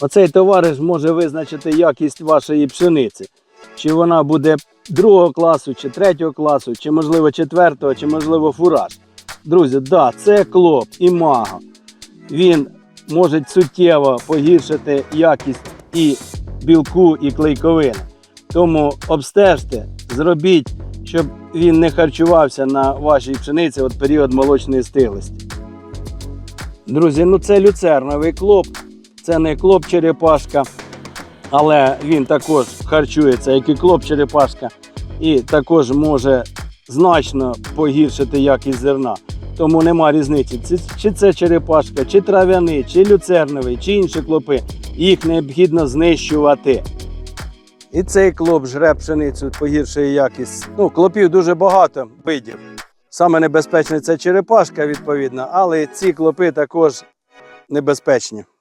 Оцей товариш може визначити якість вашої пшениці. Чи вона буде другого класу, чи третього класу, чи можливо четвертого, чи можливо фураж. Друзі, да, це клоп і мага. Він може суттєво погіршити якість і білку, і клейковини. Тому обстежте, зробіть, щоб він не харчувався на вашій пшениці от період молочної стиглості. Друзі, ну це люцерновий клоп, це не клоп черепашка, але він також харчується, як і клоп черепашка, і також може значно погіршити якість зерна. Тому нема різниці, чи це черепашка, чи трав'яний, чи люцерновий, чи інші клопи. Їх необхідно знищувати. І цей клоп жре пшеницю, погіршує якість. Ну, клопів дуже багато видів. Саме небезпечний це черепашка, відповідно, але ці клопи також небезпечні.